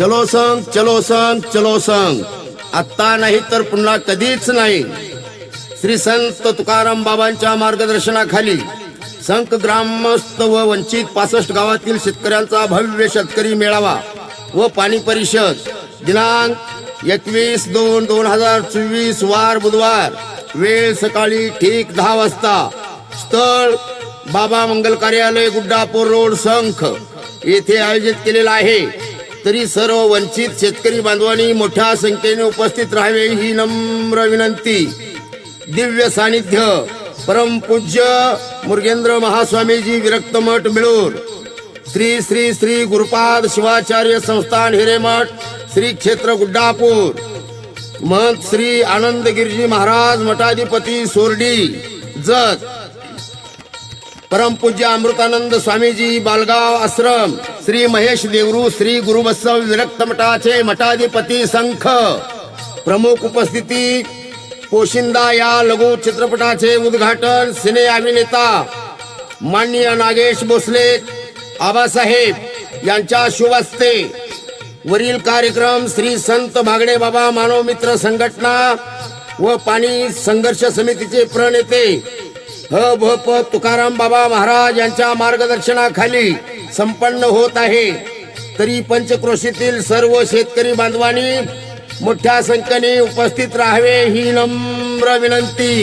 चलो संग चलो संग चलो संग. आत्ता नाही तर पुन्हा कधीच नाही. श्री संत तुकाराम बाबांच्या मार्गदर्शनाखाली संत ग्रामस्थ व वंचित पासष्ट गावातील शेतकऱ्यांचा भव्य शेतकरी मेळावा व पाणी परिषद दिनांक एकवीस दोन दोन हजार चोवीस वार बुधवार वेळ सकाळी ठीक दहा वाजता. स्थळ बाबा मंगल कार्यालय गुड्डापूर रोड संख येथे आयोजित केलेला आहे. तरी सर्व वंचित शेतकरी बांधवांनी मोठ्या संख्येने उपस्थित राहावे ही नम्र विनंती. दिव्य सानिध्य परमपूज्य मुर्गेंद्र महास्वामीजी विरक्त मठ मिळून श्री श्री श्री गुरुपाद शिवाचार्य संस्थान हिरेमठ श्री क्षेत्र गुड्डापूर महंत श्री आनंद गिरजी महाराज मठाधिपती सोरडी जत परमपूज्य अमृतानंद स्वामीजी बालगाव आश्रम श्री महेश देवरू श्री गुरुवत्सव विरक्त मठाचे मठाधिपती संख प्रमुख उपस्थिती पोशिंदा या लघु चित्रपटाचे उद्घाटन सिने अभिनेता माननीय नागेश भोसले आबासाहेब यांच्या शुभ हस्ते वरील कार्यक्रम श्री संत भागडे बाबा मानव मित्र संघटना व पाणी संघर्ष समितीचे प्रणेते ह भ प तुकाराम बाबा महाराज यांच्या मार्गदर्शनाखाली संपन्न होत आहे. तरी पंचक्रोशीतील सर्व शेतकरी बांधवांनी मोठ्या संख्येने उपस्थित राहावे ही नम्र विनंती.